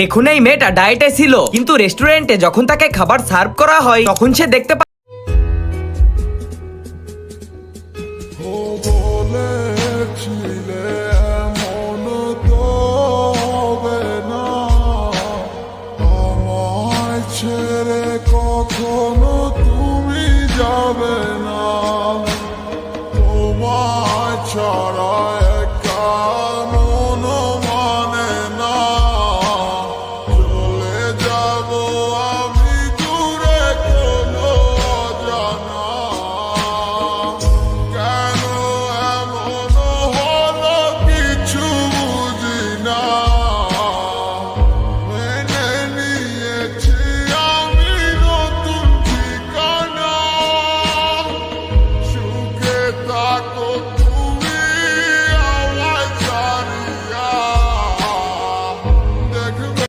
দেখুন এই মেয়েটা ডায়েটে ছিল। কিন্তু রেস্টুরেন্টে যখন তাকে খাবার সার্ভ করা হয়, তখন সে দেখতে পায় তুমি যাবে না তোমার